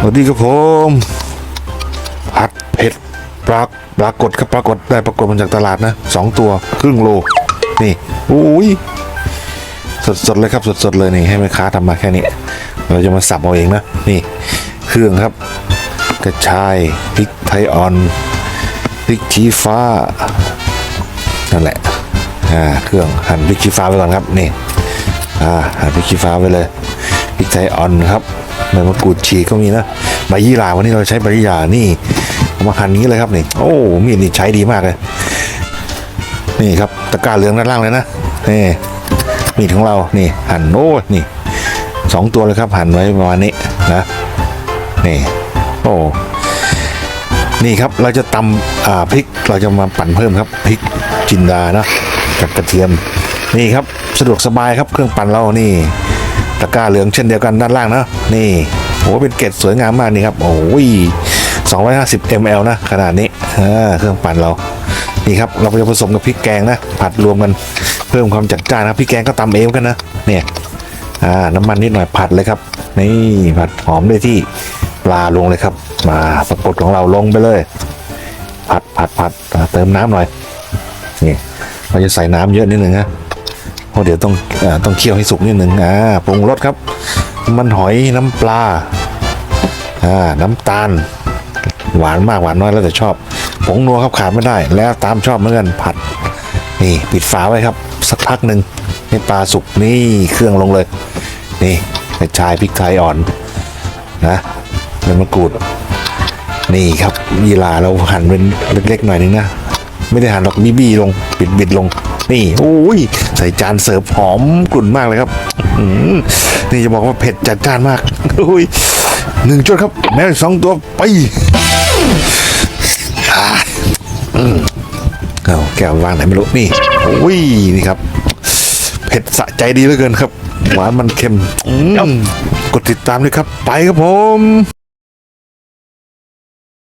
สวัสดีครับผมผัดเผ็ดปลาปรากฏครับปรากฏได้ปรากฏมาจากตลาดนะสองตัวครึ่งโล นี่อุ้ยสดสดเลยครับสดสดเลยนี่ให้แม่ค้าทำมาแค่นี้ เราจะมาสับเอาเองนะนี่เครื่องครับ กระชายพริกไทยอ่อนพริกชี้ฟ้านั่นแหละอ่าเครื่องหั่นพริกชี้ฟ้าไว้ก่อนครับนี่อ่าหั่นพริกชี้ฟ้าไว้เลยพริกไทยอ่อนครับ ใบมะกรูดฉีกก็มีนะใบยี่หร่าวันนี้เราใช้ใบยี่หร่านี่มาหั่นนี้เลยครับนี่โอ้มีดนี่ใช้ดีมากเลย นี่ครับตะกร้าเหลืองด้านล่างเลยนะนี่มีดของเรานี่หั่นโอ้นี่สองตัวเลยครับหั่นไว้ประมาณนี้นะนี่โอ้นี่ครับเราจะตำอ่าพริกเราจะมาปั่นเพิ่มครับพริกจินดานะกับกระเทียมนี่ครับสะดวกสบายครับเครื่องปั่นเรานี่ ตะกร้าเหลืองเช่นเดียวกันด้านล่างนะนี่โอ้เป็นเกล็ดสวยงามมากนี่ครับโอ้ย250 ml นะขนาดนี้เครื่องปั่นเรานี่ครับเราจะผสมกับพริกแกงนะ ผัดรวมกันเพิ่มความจัดจ้านนะพริกแกงก็ตำเองกันนะเนี่ยอ่าน้ำมันนิดหน่อยผัดเลยครับ นี่ผัดหอมได้ที่ปลาลงเลยครับ มาปรากฏของเราลงไปเลย ผัดผัดผัดเติมน้ำหน่อยนี่เราจะใส่น้ำเยอะนิดหนึ่งนะ ราะเดี๋ยวต้องอต้องเคี่ยวให้สุกนิดหนึ่งอ่าปรุงรสครับ มันหอยน้ำปลาอ่าน้ำตาล หวานมากหวานน้อยแล้วแต่ชอบผงนัวครับขาดไม่ได้ แล้วตามชอบเหมือนกันผัด นี่ปิดฝาไว้ครับ สักพักหนึ่งให้ปลาสุกนี่เครื่องลงเลย นี่กระชายพริกไทยอ่อนนะใบมะกรูดนี่ครับยีราเราหั่นเป็นเล็กๆหน่อยนึงนะ ไม่ได้หั่นหรอกบีบีลง บิดบิดลง นี่โอ้ยใส่จานเสิร์ฟหอมกลุ่นมากเลยครับนี่จะบอกว่าเผ็ดจัดจ้านมากโอ้ยหนึ่งจุดครับ แม่สองตัวไปเอาแก้ววางไหนไม่รู้นี่โอ้ยนี่ครับ เผ็ดสะใจดีเหลือเกินครับ หวานมันเค็มกดติดตามด้วยครับ ไปครับผม